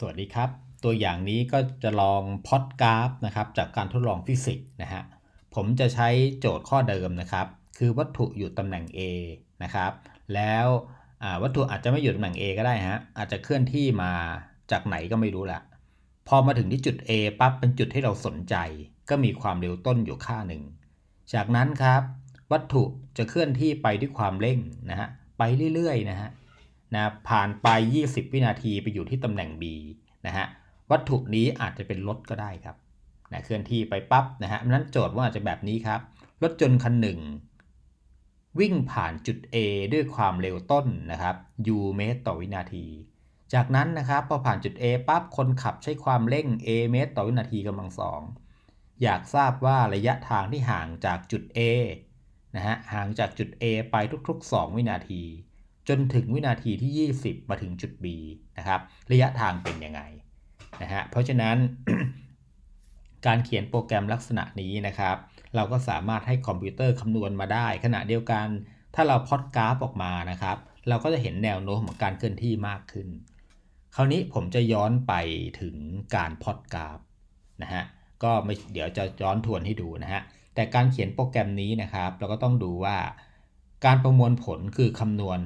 สวัสดีครับ ตัวอย่างนี้ก็จะลองพอดกราฟนะครับจากการทดลองฟิสิกส์นะฮะผมจะใช้โจทย์ข้อเดิมนะครับ คือวัตถุอยู่ตำแหน่ง A นะครับ แล้ววัตถุอาจจะไม่อยู่ตำแหน่ง A ก็ได้ฮะอาจจะเคลื่อนที่มาจากไหนก็ไม่รู้ละพอมาถึงที่จุด A ปั๊บเป็นจุดที่เราสนใจ ก็มีความเร็วต้นอยู่ค่าหนึ่งจากนั้นครับ วัตถุจะเคลื่อนที่ไปด้วยความเร่งนะฮะไปเรื่อยๆนะฮะ นะผ่านไป 20 วินาทีไปอยู่ที่ตำแหน่ง B นะฮะวัตถุนี้อาจจะเป็นรถก็ได้ครับนะเคลื่อนที่ไปปั๊บนะฮะนั้นโจทย์ว่าอาจจะแบบนี้ครับรถจนคันหนึ่งวิ่งผ่านจุด A ด้วยความเร็วต้นนะครับ u เมตรต่อวินาที จากนั้นนะครับพอผ่านจุด A ปั๊บคนขับใช้ความเร่ง a เมตรต่อวินาทีกำลังสองอยากทราบว่าระยะทางที่ห่างจากจุด A นะฮะห่างจากจุด A ไปทุกๆ 2 วินาที จนถึงวินาทีที่ 20 มาถึงจุด B นะครับระยะทางเป็นยังไงนะฮะเพราะฉะนั้น การเขียนโปรแกรมลักษณะนี้นะครับ เราก็สามารถให้คอมพิวเตอร์คำนวณมาได้ ขณะเดียวกัน ถ้าเราพอดกราฟออกมานะครับ เราก็จะเห็นแนวโน้มของการเคลื่อนที่มากขึ้น คราวนี้ผมจะย้อนไปถึงการพอดกราฟนะฮะก็ไม่เดี๋ยวจะย้อนทวนให้ดูนะฮะแต่การเขียนโปรแกรมนี้นะครับ เราก็ต้องดูว่า การประมวลผลคือคำนวณ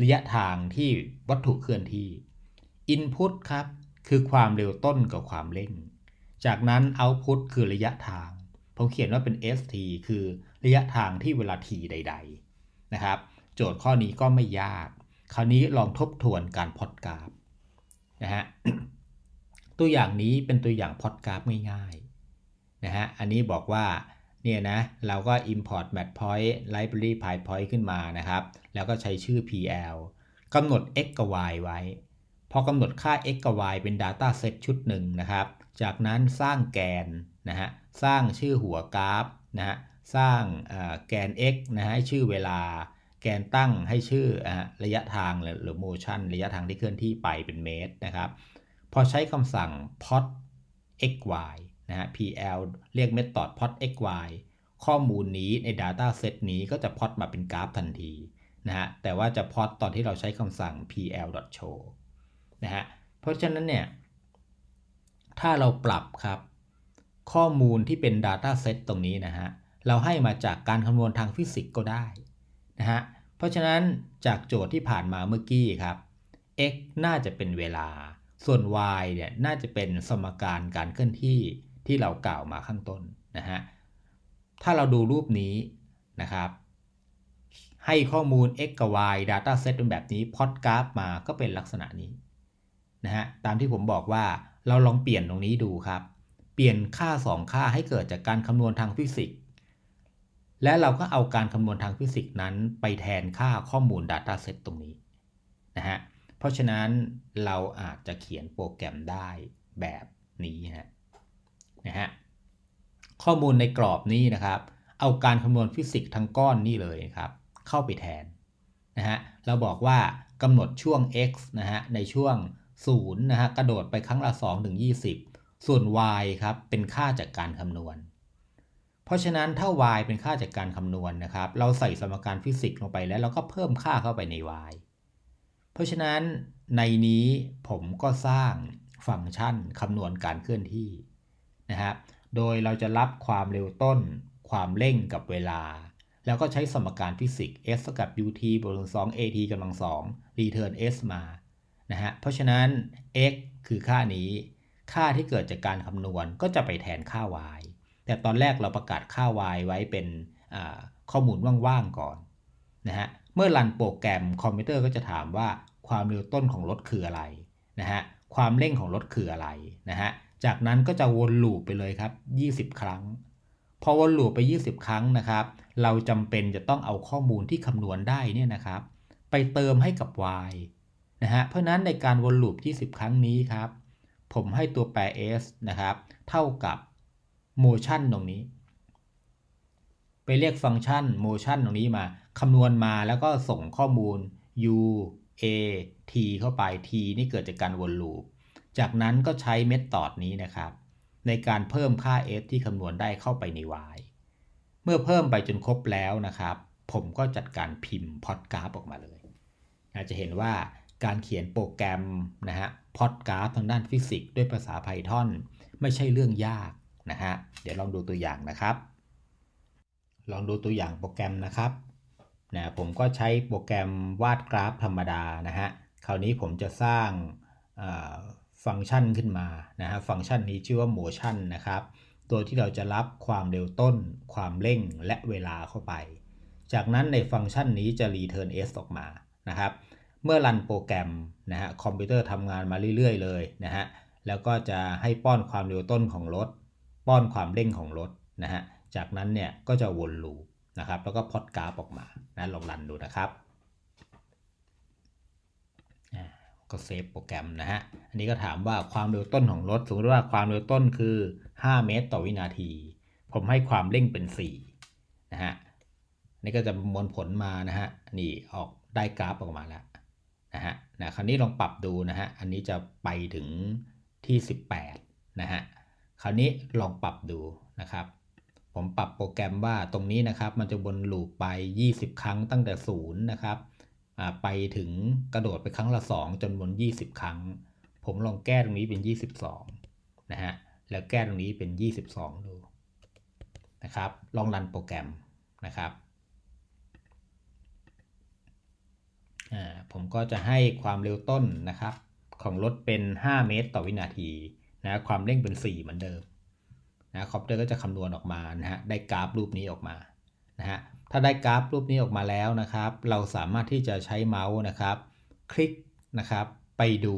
ระยะทางที่วัตถุเคลื่อนที่ Input ครับ คือความเร็วต้นกับความเร่ง จากนั้น Output คือระยะทาง ผมเขียนว่าเป็น st คือระยะทางที่เวลา t ใด ๆ นะครับ โจทย์ข้อนี้ก็ไม่ยาก คราวนี้ลองทบทวนการพอดกราฟนะฮะ ตัวอย่างนี้เป็นตัวอย่างพอดกราฟง่ายๆนะฮะ อันนี้บอกว่า เนี่ยนะเราก็ import match point library pypoint ขึ้นมานะครับ แล้วก็ใช้ชื่อ pl กำหนด x กับ y ไว้ พอกำหนดค่า x กับ y เป็น data set ชุดหนึ่งนะครับ จากนั้นสร้างแกนนะฮะสร้างชื่อหัวกราฟนะฮะสร้างแกน x นะฮะให้ชื่อเวลา แกนตั้งให้ชื่อระยะทางหรือ motion ระยะทางที่เคลื่อนที่ไปเป็นเมตรนะครับ พอใช้คำสั่ง plot x y นะฮะ pl เรียก method plot x y ข้อมูลนี้ใน data set นี้ก็จะ plot มาเป็นกราฟทันทีนะฮะ แต่ว่าจะ plot ตอนที่เราใช้คำสั่ง pl.show นะฮะ เพราะฉะนั้นเนี่ย ถ้าเราปรับครับ ข้อมูลที่เป็น data set ตรงนี้นะฮะ เราให้มาจากการคำนวณทางฟิสิกส์ก็ได้นะฮะ เพราะฉะนั้นจากโจทย์ที่ผ่านมาเมื่อกี้ครับ x น่าจะเป็นเวลา ส่วน y เนี่ย น่าจะเป็นสมการการเคลื่อนที่ ที่เรากล่าวมาข้างต้นนะฮะ ถ้าเราดูรูปนี้นะครับ ให้ข้อมูล x กับ y data set เป็นแบบนี้พอดกราฟมาก็เป็นลักษณะนี้นะฮะ ตามที่ผมบอกว่าเราลองเปลี่ยนตรงนี้ดูครับ เปลี่ยนค่า 2 ค่าให้เกิดจากการคำนวณทางฟิสิกส์ และเราก็เอาการคำนวณทางฟิสิกส์นั้นไปแทนค่าข้อมูล Data Set ตรงนี้นะฮะ เพราะฉะนั้นเราอาจจะเขียนโปรแกรมได้แบบนี้ฮะ นะฮะข้อมูลในกรอบนี้นะครับ เอาการคำนวณฟิสิกส์ทั้งก้อนนี่เลยครับ เข้าไปแทนนะฮะเราบอกว่ากำหนดช่วง x นะฮะในช่วง0นะฮะกระโดดไปครั้งละ2ถึง20 ส่วน y ครับเป็นค่าจากการคำนวณ เพราะฉะนั้นถ้า y เป็นค่าจากการคำนวณนะครับ เราใส่สมการฟิสิกส์ลงไปแล้วเราก็เพิ่มค่าเข้าไปใน y เพราะฉะนั้นในนี้ผมก็สร้างฟังก์ชันคำนวณการเคลื่อนที่ นะครับโดยเราจะรับความเร็วต้น ความเร่งกับเวลา แล้วก็ใช้สมการฟิสิกส์ s กับ ut บวก2 at กำลัง2 return s มา นะฮะ เพราะฉะนั้น x คือค่านี้ ค่าที่เกิดจากการคำนวณก็จะไปแทนค่า y แต่ตอนแรกเราประกาศค่า y ไว้เป็นข้อมูลว่างๆก่อนนะฮะ เมื่อรันโปรแกรมคอมพิวเตอร์ก็จะถามว่าความเร็วต้นของรถคืออะไรนะฮะ ความเร่งของรถคืออะไรนะฮะ จากนั้นก็จะวนลูปไปเลยครับ 20 ครั้ง พอวนลูปไป 20 ครั้งนะครับ เราจำเป็นจะต้องเอาข้อมูลที่คำนวณได้เนี่ยนะครับ ไปเติมให้กับ y นะฮะ เพราะนั้นในการวนลูป 20 ครั้งนี้ครับ ผมให้ตัวแปร s นะครับ เท่ากับ motion ตรงนี้ ไปเรียกฟังก์ชัน motion ตรงนี้มาคำนวณมาแล้วก็ส่งข้อมูล u a t เข้าไป t นี่เกิดจากการวนลูป จากนั้นก็ใช้เมธอดนี้นะครับ ในการเพิ่มค่า s ที่คำนวณได้เข้าไปใน y เมื่อเพิ่มไปจนครบแล้วนะครับ ผมก็จัดการพิมพ์พอดกราฟออกมาเลยอาจจะเห็นว่าการเขียนโปรแกรมนะฮะพอดกราฟทางด้านฟิสิกส์ด้วยภาษา Python ไม่ใช่เรื่องยากนะฮะเดี๋ยวลองดูตัวอย่างนะครับ ลองดูตัวอย่างโปรแกรมนะครับนะผมก็ใช้โปรแกรมวาดกราฟธรรมดานะฮะคราวนี้ผมจะสร้างา ฟังก์ชันขึ้นมานะฮะฟังก์ชันนี้ชื่อว่า motion นะครับ ตัวที่เราจะรับความเร็วต้น ความเร่งและเวลาเข้าไป จากนั้นในฟังก์ชันนี้จะ return s ออกมานะครับ เมื่อรันโปรแกรมนะฮะคอมพิวเตอร์ทำงานมาเรื่อย ๆ เลยนะฮะแล้วก็จะให้ป้อนความเร็วต้นของรถ ป้อนความเร่งของรถนะฮะจากนั้นเนี่ยก็จะวนลูปนะครับแล้วก็พอดกราฟออกมานะลองรันดูนะครับอ่า ก็เซฟโปรแกรมนะฮะ อันนี้ก็ถามว่าความเร็วต้นของรถสมมติว่าความเร็วต้นคือ 5 เมตรต่อวินาที ผมให้ความเร่งเป็น 4 นะฮะนี่ก็จะมวลผลมานะฮะ นี่ออกได้กราฟออกมาแล้วนะฮะนะคราวนี้ลองปรับดูนะฮะ อันนี้จะไปถึงที่ 18 นะฮะ คราวนี้ลองปรับดูนะครับ ผมปรับโปรแกรมว่าตรงนี้นะครับ มันจะวนลูปไป 20 ครั้งตั้งแต่ 0 นะครับ ไปถึงกระโดดไปครั้งละ 2จนวน 20 ครั้ง ผมลองแก้ตรงนี้เป็น 22 นะฮะ แล้วแก้ตรงนี้เป็น 22 ดูนะครับ ลองรันโปรแกรมนะครับอ่าผมก็จะให้ความเร็วต้นนะครับ ของรถเป็น 5 เมตรต่อวินาทีนะความเร่งเป็น 4 เหมือนเดิมนะคอมพิวเตอร์ก็จะคำนวณออกมานะฮะได้กราฟรูปนี้ออกมานะฮะ ถ้าได้กราฟรูปนี้ออกมาแล้วนะครับ เราสามารถที่จะใช้เมาส์นะครับ คลิกนะครับ ไปดู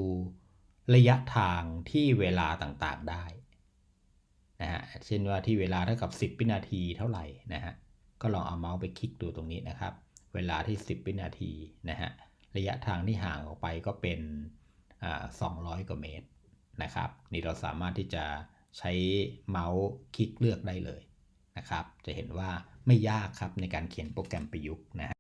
ระยะทางที่เวลาต่างๆได้นะฮะเช่นว่าที่เวลาเท่ากับ 10วินาทีเท่าไหร่นะฮะก็ลองเอาเมาส์ไปคลิกดูตรงนี้นะครับ เวลาที่ 10วินาทีนะฮะระยะทางที่ห่างออกไปก็เป็นอ่า200 กว่าเมตรนะครับ นี่เราสามารถที่จะใช้เมาส์คลิกเลือกได้เลยนะครับ จะเห็นว่า ไม่ยากครับในการเขียนโปรแกรมประยุกต์นะฮะ